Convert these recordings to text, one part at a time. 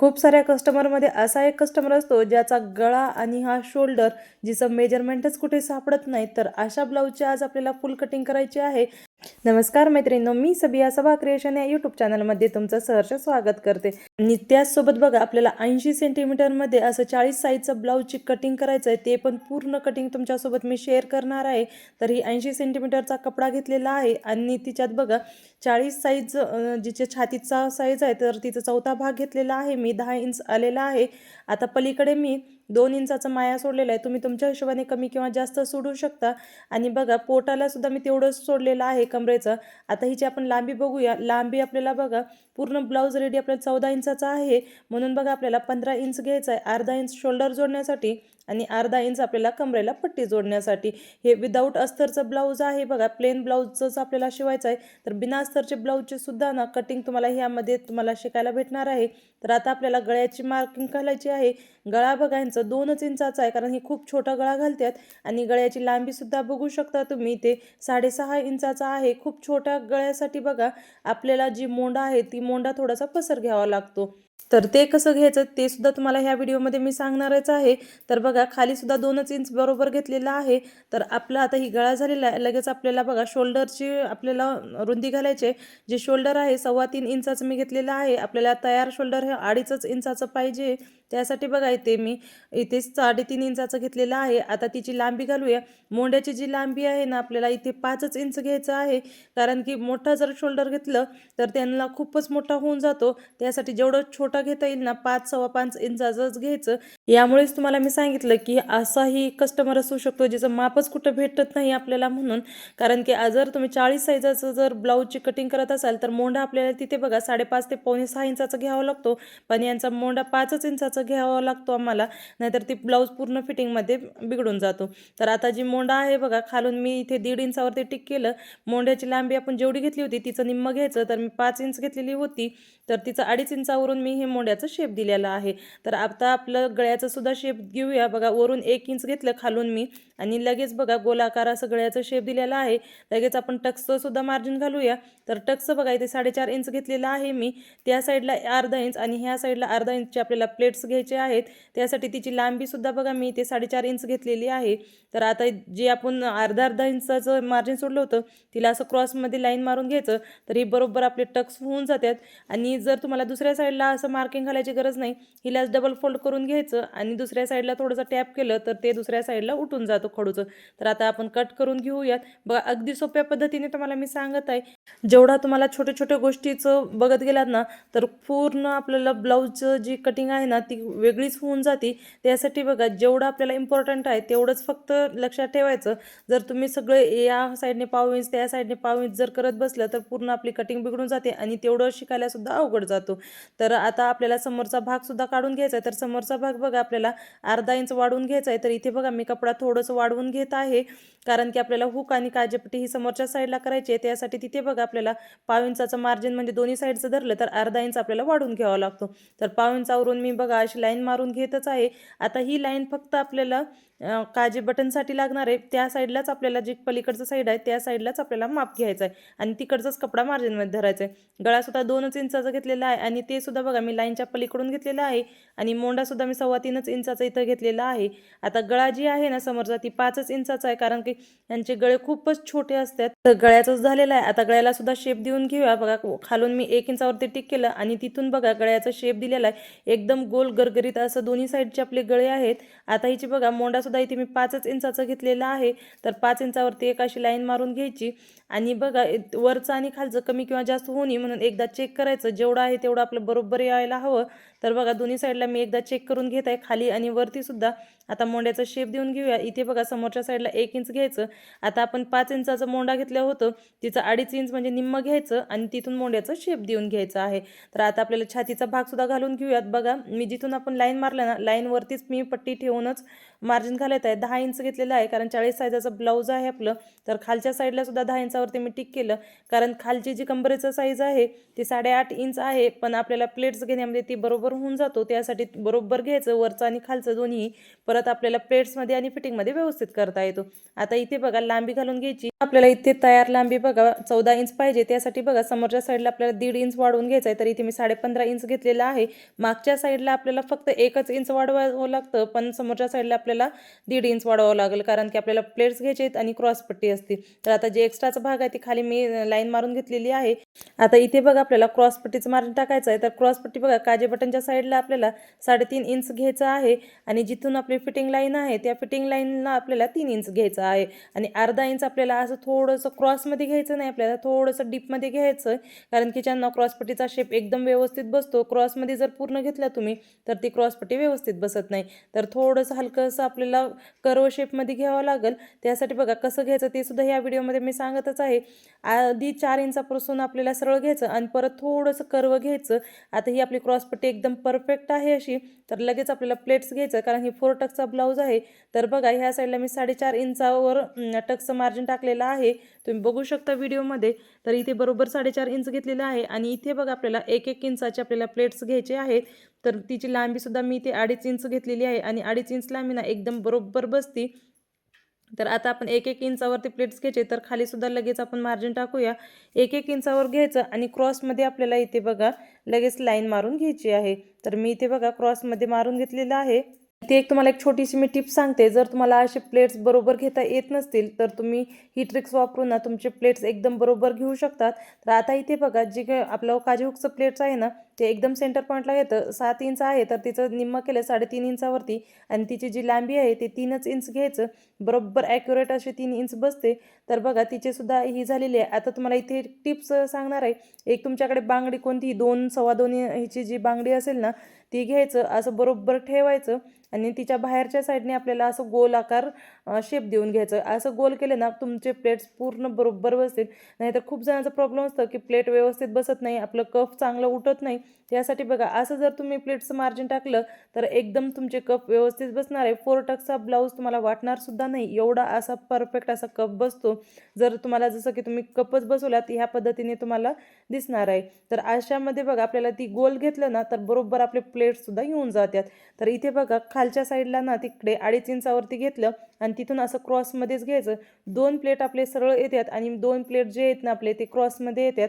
खूप साऱ्या कस्टमरमध्ये असा एक कस्टमर असतो ज्याचा गळा आणि हा शोल्डर जिचं मेजरमेंटच कुठे सापडत नाही तर अशा ब्लाऊजची आज आपल्याला फुल कटिंग करायची आहे. नमस्कार मैत्रिणींनो मी सबिया सभा क्रिएशन या यूट्यूब चॅनलमध्ये तुमचं सहर्ष स्वागत करते. आणि त्याचसोबत बघा आपल्याला ऐंशी सेंटीमीटरमध्ये असं चाळीस साईजचं ब्लाऊजची कटिंग करायचं आहे ते पण पूर्ण कटिंग तुमच्यासोबत मी शेअर करणार आहे. तर ही ऐंशी सेंटीमीटरचा कपडा घेतलेला आहे आणि तिच्यात बघा चाळीस साईज जिचे छातीचा साईज आहे तर तिचा चौथा भाग घेतलेला आहे मी. मी दहा इंच आलेला आहे. आता पलीकडे मी दोन इंचाचा माया सोडलेला आहे. तुम्ही तुमच्या हिशोबाने कमी किंवा जास्त सोडू शकता. आणि बघा पोटाला सुद्धा मी तेवढंच सोडलेलं आहे कमरेचं. आता हिची आपण लांबी बघूया. लांबी आपल्याला बघा पूर्ण ब्लाऊज रेडी आपल्याला चौदा इंचाचा आहे. म्हणून बघा आपल्याला पंधरा इंच घ्यायचा आहे. अर्धा इंच शोल्डर जोडण्यासाठी आणि अर्धा इंच आपल्याला कमरेला पट्टी जोडण्यासाठी. हे विदाऊट अस्तरचं ब्लाऊज आहे बघा प्लेन ब्लाऊजचंच आपल्याला शिवायचं आहे. तर बिना अस्तरचे ब्लाऊजचे सुद्धा ना कटिंग तुम्हाला ह्यामध्ये तुम्हाला शिकायला भेटणार आहे. तर आता आपल्याला गळ्याची मार्किंग घालायची आहे. गळा बघा यांचं दोनच इंचाचा आहे कारण ही खूप छोटा गळा घालतात. आणि गळ्याची लांबीसुद्धा बघू शकता तुम्ही ते साडेसहा इंचाचा आहे. खूप छोट्या गळ्यासाठी बघा आपल्याला जी मोंडा आहे ती मोंडा थोडासा पसर घ्यावा लागतो. तर ते कसं घ्यायचं ते सुद्धा तुम्हाला ह्या व्हिडिओमध्ये मी सांगणारच आहे. तर बघा खाली सुद्धा दोनच इंच बरोबर घेतलेला आहे. तर आपला आता ही गळा झालेला आहे. लगेच आपल्याला बघा शोल्डरची आपल्याला रुंदी घालायची आहे. जे शोल्डर आहे सव्वा तीन इंचाचं मी घेतलेलं आहे. आपल्याला तयार शोल्डर हे अडीचच इंचाचं पाहिजे. त्यासाठी बघा इथे मी इथे साडेतीन इंचाचं घेतलेलं आहे. आता तिची लांबी घालूया. मोंड्याची जी लांबी आहे ना आपल्याला इथे पाचच इंच घ्यायचं आहे. कारण की मोठा जर शोल्डर घेतलं तर त्यांना खूपच मोठा होऊन जातो. त्यासाठी जेवढं छोटा घेता येईल ना पाच सव्वा पाच इंचाचंच घ्यायचं. यामुळेच तुम्हाला मी सांगितलं की असाही कस्टमर असू शकतो ज्याचं मापच कुठं भेटत नाही आपल्याला म्हणून. कारण की जर तुम्ही चाळीस साईजाचं जर ब्लाऊजची कटिंग करत असाल तर मोंडा आपल्याला तिथे बघा साडेपाच ते पावणे सहा इंचाचा घ्यावा लागतो. पण यांचा मोंडा पाचच इंचाचा घ्यावा लागतो आम्हाला नाहीतर ती ब्लाऊज पूर्ण फिटिंगमध्ये बिघडून जातो. तर आता जी मोंडा आहे बघा खालून मी इथे दीड इंचावरती टिक केलं. मोंड्याची लांबी आपण जेवढी घेतली होती तिचं निम्म घ्यायचं तर मी पाच इंच घेतलेली होती. तर तिचं अडीच इंचावरून मी हे मोंड्याचं शेप दिलेलं आहे. तर आता आपलं गळ्याचं सुद्धा शेप घेऊया. बघा वरून एक इंच घेतलं खालून मी. आणि लगेच बघा गोलाकार असं गळ्याचं शेप दिलेला आहे. लगेच आपण टक्सचं सुद्धा मार्जिन घालूया. तर टक्स बघा इथे साडेचार इंच घेतलेलं आहे मी. त्या साईडला अर्धा इंच आणि ह्या साईडला अर्धा इंचचे आपल्याला प्लेट्स घ्यायचे आहेत त्यासाठी तिची लांबीसुद्धा बघा मी ते साडेचार इंच घेतलेली आहे. तर आता जे आपण अर्धा अर्धा इंचाचं मार्जिन सोडलं होतं तिला असं क्रॉसमध्ये लाईन मारून घ्यायचं तर ही बरोबर आपले टक्स होऊन जातात. आणि जर तुम्हाला दुसऱ्या साईडला असं मार्किंग घालायची गरज नाही हिलाच डबल फोल्ड करून घ्यायचं आणि दुसऱ्या साईडला थोडंसं टॅप केलं तर ते दुसऱ्या साईडला उठून जातं खडूचं. तर आता आपण कट करून घेऊयात. बघा अगदी सोप्या पद्धतीने तुम्हाला मी सांगत आहे. जेवढा तुम्हाला छोट्या छोट्या गोष्टीचं बघत गेलात ना तर पूर्ण आपल्याला ब्लाऊजचं जी कटिंग आहे ना ती वेगळीच होऊन जाते. त्यासाठी बघा जेवढं आपल्याला इम्पॉर्टंट आहे तेवढंच फक्त लक्षात ठेवायचं. जर तुम्ही सगळे या साईडने पाव इंच त्या साईडने पाव इंच जर करत बसलं तर पूर्ण आपली कटिंग बिघडून जाते आणि तेवढं शिकायलासुद्धा अवघड जातो. तर आता आपल्याला समोरचा भागसुद्धा काढून घ्यायचा आहे. तर समोरचा भाग बघा आपल्याला अर्धा इंच वाढवून घ्यायचा आहे. तर इथे बघा मी कपडा थोडंसं वाढवून घेत आहे. कारण की आपल्याला हुक आणि काजेपट्टी ही समोरच्या साईडला करायची आहे. त्यासाठी तिथे बघा आपल्याला पाव इंचाचं मार्जिन म्हणजे दोन्ही साईडचं धरलं तर अर्धा इंच आपल्याला वाढून घ्यावा लागतो. तर पाव इंचावरून मी बघा अशी लाईन मारून घेतच आहे. आता ही लाईन फक्त आपल्याला काजे बटनसाठी लागणार आहे. त्या साईडलाच आपल्याला जी पलीकडचं साईड आहे त्या साईडलाच आपल्याला माप घ्यायचं आहे. आणि तिकडचाच कपडा मार्जिनमध्ये धरायचा आहे. गळासुद्धा दोनच इंचाचा घेतलेला आहे आणि ते सुद्धा बघा मी लाईनच्या पलीकडून घेतलेला आहे. आणि मोंडासुद्धा मी सव्वा तीनच इंचाचा इथं घेतलेला आहे. आता गळा जी आहे ना समोरचा ती पाचच इंचाचा आहे. कारण की यांचे गळे खूपच छोटे असतात. तर गळ्याचंच झालेला आहे. आता गळ्याला सुद्धा शेप देऊन घेऊया. बघा खालून मी एक इंचावरती टिक केलं आणि तिथून बघा गळ्याचा शेप दिलेला आहे. एकदम गोल गरगरीत असं दोन्ही साईडचे आपले गळे आहेत. आता हिची बघा मोंडासुद्धा इथे मी पाचच इंचाचं घेतलेला आहे. तर पाच इंचावरती एक अशी लाईन मारून घ्यायची. आणि बघा वरचं आणि खालचं कमी किंवा जास्त होऊ नये म्हणून एकदा चेक करायचं. जेवढं आहे तेवढं आपलं बरोबर यायला हवं. तर बघा दोन्ही साईडला मी एकदा चेक करून घेत आहे. खाली आणि वरती सुद्धा आता मोंड्याचा शेप देऊन घेऊया. इथे बघा समोरच्या साईडला एक इंच घ्यायचं. आता आपण पाच इंचाचं मोंडा घेतलं होतं. तिचं अडीच इंच म्हणजे निम्म घ्यायचं आणि तिथून मोंड्याचं शेप देऊन घ्यायचं आहे. तर आता आपल्याला छातीचा भाग सुद्धा घालून घेऊयात. बघा मी जिथून आपण लाईन मारलं ना लाईनवरतीच मी पट्टी ठेवूनच मार्जिन घालत आहे. दहा इंच घेतलेलं आहे कारण चाळीस साईजाचं ब्लाऊज आहे आपलं. तर खालच्या साईडला सुद्धा दहा इंचावरती मी टिक केलं. कारण खालची जी कंबरेचं साईज आहे ती साडेआठ इंच आहे पण आपल्याला प्लेट्स घेण्यामध्ये ती बरोबर होऊन जातो. त्यासाठी बरोबर घ्यायचं वरचं आणि खालचं दोन्ही. परत आपल्याला प्लेट्समध्ये आणि फिटिंगमध्ये व्यवस्थित करता येतो. आता इथे बघा लांबी घालून घ्यायची. आपल्याला इथे तयार लांबी बघा चौदा इंच पाहिजे. त्यासाठी बघा समोरच्या साईडला आपल्याला दीड इंच वाढवून घ्यायचं आहे. तर इथे मी साडेपंधरा इंच घेतलेला आहे. मागच्या साईडला आपल्याला फक्त एकच इंच वाढवावं लागतं पण समोरच्या साईडला आपल्याला दीड इंच वाढवावं लागेल कारण की आपल्याला प्लेट्स घ्यायचे आहेत आणि क्रॉस पट्टी असते. तर आता जे एक्स्ट्राचा भाग आहे ती खाली मी लाईन मारून घेतलेली आहे. आता इथे बघा आपल्याला क्रॉस पट्टीचं मार्जिन टाकायचं आहे. तर क्रॉस पट्टी बघा काजे बटनच्या साईडला आपल्याला साडेतीन इंच घ्यायचं आहे. आणि जिथून आपली फिटिंग लाईन आहे त्या फिटिंग लाईनला आपल्याला तीन इंच घ्यायचं आहे. आणि अर्धा इंच आपल्याला असं थोडंसं क्रॉसमध्ये घ्यायचं नाही आपल्याला थोडंसं डीपमध्ये घ्यायचं कारण की ज्यांना क्रॉसपट्टीचा शेप एकदम व्यवस्थित बसतो क्रॉसमध्ये जर पूर्ण घेतला तुम्ही तर ती क्रॉसपट्टी व्यवस्थित बसत नाही. तर थोडंसं हलकं कसं आपल्याला कर्व शेपमध्ये घ्यावं लागेल त्यासाठी बघा कसं घ्यायचं ते सुद्धा या व्हिडिओमध्ये मी सांगतच आहे. आधी चार इंचापासून आपल्याला सरळ घ्यायचं आणि परत थोडंसं कर्व घ्यायचं. आता ही आपली क्रॉसपट्टी एकदम परफेक्ट आहे अशी. तर लगेच आपल्याला प्लेट्स घ्यायचं कारण ही फोर टक्सचा ब्लाऊज आहे. तर बघा ह्या साईडला मी साडेचार इंचावर टक्सचं मार्जिन टाकलेलं आहे. तुम्ही बघू शकता व्हिडिओमध्ये तर इथे बरोबर साडेचार इंच घेतलेलं आहे आणि इथे बघा आपल्याला एक एक इंचाचे आपल्याला प्लेट्स घ्यायचे आहेत. तर तिची लांबीसुद्धा मी इथे अडीच इंच घेतलेली आहे आणि अडीच इंच लांबी ना एकदम बरोबर बसती. तर आता आपण एक एक इंचावरती प्लेट्स घ्यायचे तर खालीसुद्धा लगेच आपण मार्जिन टाकूया. एक एक इंचावर घ्यायचं आणि क्रॉसमध्ये आपल्याला इथे बघा लगेच लाईन मारून घ्यायची आहे. तर मी इथे बघा क्रॉसमध्ये मारून घेतलेलं आहे. ते एक तुम्हाला एक छोटीशी मी टिप सांगते. जर तुम्हाला असे प्लेट्स बरोबर घेता येत नसतील तर तुम्ही ही ट्रिक्स वापरून ना तुमचे प्लेट्स एकदम बरोबर घेऊ शकतात. तर आता इथे बघा जे काय आपलं काजू हुकचं प्लेट्स आहे ना ते एकदम सेंटर पॉईंटला येतं. सात इंच आहे तर तिचं निम्म केलं साडेतीन इंचावरती आणि तिची जी लांबी आहे ते तीनच इंच घ्यायचं. बरोबर ॲक्युरेट असे तीन इंच बसते. तर बघा तिचे सुद्धा ही झालेली आहे. आता तुम्हाला इथे टिप्स सांगणार आहे. एक तुमच्याकडे बांगडी कोणती? दोन सव्वा दोन हिची जी बांगडी असेल ना ती घ्यायचं. असं बरोबर ठेवायचं. आणि तिच्या बाहेरच्या साईडने आपल्याला असं गोल आकार शेप देऊन घ्यायचं. असं गोल केलं ना तुमचे प्लेट्स पूर्ण बरोबर बसतील. नाहीतर खूप जणांचा प्रॉब्लेम असतं की प्लेट व्यवस्थित बसत नाही आपलं कफ चांगलं उठत नाही. त्यासाठी बघा असं जर तुम्ही प्लेटचं मार्जिन टाकलं तर एकदम तुमचे कप व्यवस्थित बसणार आहे. फोर टक्सचा ब्लाऊज तुम्हाला वाटणार सुद्धा नाही. एवढा असा परफेक्ट असा कप बसतो. जर तुम्हाला जसं की तुम्ही कपच बसवलात ह्या पद्धतीने तुम्हाला दिसणार आहे. तर अशामध्ये बघा आपल्याला ती गोल घेतलं ना तर बरोबर आपले प्लेट्ससुद्धा येऊन जातात. तर इथे बघा खालच्या साईडला ना तिकडे अडीच इंचावरती घेतलं आणि तिथून असं क्रॉसमध्येच घ्यायचं. दोन प्लेट आपले सरळ येतात आणि दोन प्लेट जे आहेत ना आपले ते क्रॉसमध्ये येतात.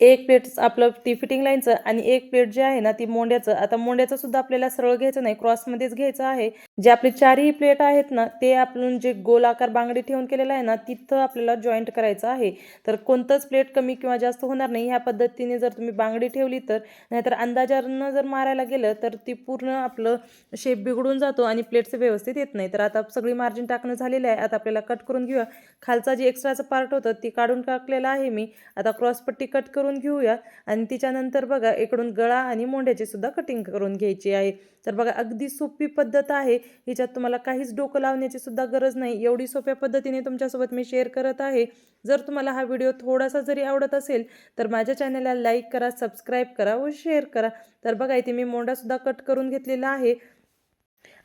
एक प्लेट आपलं ती फिटिंग लाईनचं आणि एक प्लेट जे आहे ना ती मोंड्याचं. आता मोंड्याचं सुद्धा आपल्याला सरळ घ्यायचं नाही. क्रॉसमध्येच घ्यायचं आहे. जे आपले चारही प्लेट आहेत ना ते आपण जे गोल आकार बांगडी ठेवून केलेलं आहे ना तिथं आपल्याला जॉईंट करायचं आहे. तर कोणतंच प्लेट कमी किंवा जास्त होणार नाही. ह्या पद्धतीने जर तुम्ही बांगडी ठेवली तर नाहीतर अंदाजानं जर मारायला गेलं तर ती पूर्ण आपलं शेप बिघडून जातो आणि प्लेटचं व्यवस्थित येत नाही. तर आता सगळी मार्जिन टाकणं झालेलं आहे. आता आपल्याला कट करून घेऊया. खालचा जे एक्स्ट्राचं पार्ट होतं ती काढून टाकलेलं आहे मी. आता क्रॉसपट्टी कट करून घेऊया. आणि तिच्यानंतर बघा इकडून गळा आणि मोंड्याची सुद्धा कटिंग करून घ्यायची आहे. तर बघा अगदी सोपी पद्धत आहे. हिच्यात तुम्हाला काहीच डोकं लावण्याची सुद्धा गरज नाही. एवढी सोप्या पद्धतीने तुमच्यासोबत मी शेअर करत आहे. जर तुम्हाला हा व्हिडिओ थोडासा जरी आवडत असेल तर माझ्या चॅनलला लाईक करा सबस्क्राईब करा व शेअर करा. तर बघा इथे मी मोंडासुद्धा कट करून घेतलेला आहे.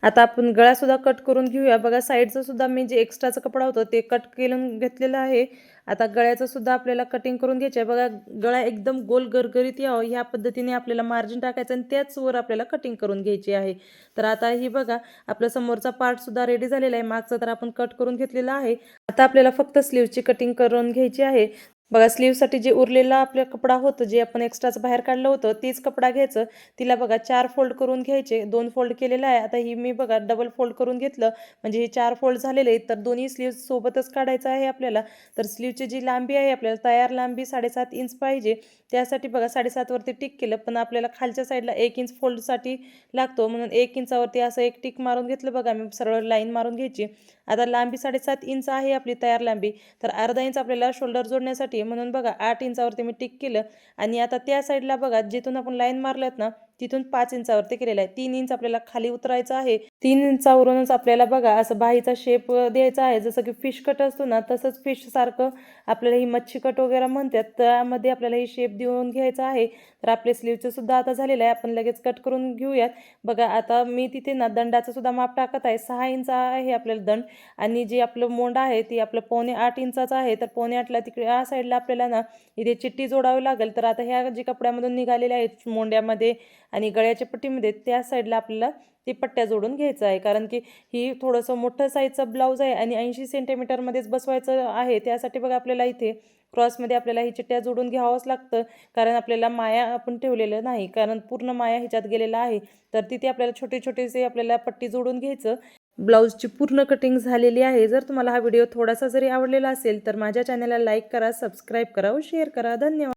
आता आपण गळासुद्धा कट करून घेऊया. बघा साईडचं सुद्धा मी जे एक्स्ट्राचं कपडा होतं ते कट केलं घेतलेलं आहे. आता गळ्याचं सुद्धा आपल्याला कटिंग करून घ्यायचं आहे बघा गळा एकदम गोल गरगरीत यावं. ह्या पद्धतीने आपल्याला मार्जिन टाकायचं आणि त्याचवर आपल्याला कटिंग करून घ्यायची आहे. तर आता ही बघा आपला समोरचा पार्टसुद्धा रेडी झालेला आहे. मागचा तर आपण कट करून घेतलेला आहे. आता आपल्याला फक्त स्लीवची कटिंग करून घ्यायची आहे. बघा स्लीवसाठी जे उरलेला आपलं कपडा होतं जे आपण एक्स्ट्राचं बाहेर काढलं होतं तेच कपडा घ्यायचं. तिला बघा चार फोल्ड करून घ्यायचे. दोन फोल्ड केलेलं आहे. आता ही मी बघा डबल फोल्ड करून घेतलं. म्हणजे हे चार फोल्ड झालेले आहेत तर दोन्ही स्लीव सोबतच काढायचं आहे आपल्याला. तर स्लीवची जी लांबी आहे आपल्याला तयार लांबी साडेसात इंच पाहिजे. त्यासाठी बघा साडेसातवरती टिक केलं पण आपल्याला खालच्या साईडला एक इंच फोल्डसाठी लागतो. म्हणून एक इंचावरती असं एक टिक मारून घेतलं बघा मी सरळ लाईन मारून घ्यायची. आता लांबी साडेसात इंच आहे आपली तयार लांबी. तर अर्धा इंच आपल्याला शोल्डर जोडण्यासाठी म्हणून बघा आठ इंचावरती मी टिक केलं. आणि आता त्या साईडला बघा जिथून आपण लाईन मारल्यात ना तिथून पाच इंचावरती केलेला आहे. तीन इंच आपल्याला खाली उतरायचं आहे. तीन इंचावरूनच आपल्याला बघा असं बाहीचा शेप द्यायचा आहे. जसं की फिश कट असतो ना तसंच फिश सारखं आपल्याला ही मच्छी कट वगैरे म्हणतात. त्यामध्ये आपल्याला ही शेप देऊन घ्यायचा आहे. तर आपले स्लीवचं सुद्धा आता झालेलं आहे. आपण लगेच कट करून घेऊयात. बघा आता मी तिथे ना दंडाचं सुद्धा माप टाकत आहे. सहा इंच आहे आपल्याला दंड. आणि जे आपलं मोंड आहे ती आपलं पावणे आठ इंचाचं आहे. तर पावणे आठला तिकडे या साईडला आपल्याला ना इथे चिट्टी जोडावी लागेल. तर आता ह्या जे कपड्यामधून निघालेल्या आहेत मोंड्यामध्ये आणि गळ्याच्या पट्टीमध्ये त्या साईडला आपल्याला ती पट्ट्या जोडून घ्यायचं आहे. कारण की ही थोडंसं मोठं साईजचं ब्लाऊज आहे आणि ऐंशी सेंटीमीटरमध्येच बसवायचं आहे. त्यासाठी बघा आपल्याला इथे क्रॉसमध्ये आपल्याला ही चिट्ट्या जोडून घ्यावंच लागतं. कारण आपल्याला माया आपण ठेवलेलं नाही. कारण पूर्ण माया ह्याच्यात गेलेला आहे. तर तिथे आपल्याला छोटे छोटेसे आपल्याला पट्टी जोडून घ्यायचं. ब्लाऊजची पूर्ण कटिंग झालेली आहे. जर तुम्हाला हा व्हिडिओ थोडासा जरी आवडलेला असेल तर माझ्या चॅनलला लाईक करा सबस्क्राईब करा व शेअर करा. धन्यवाद.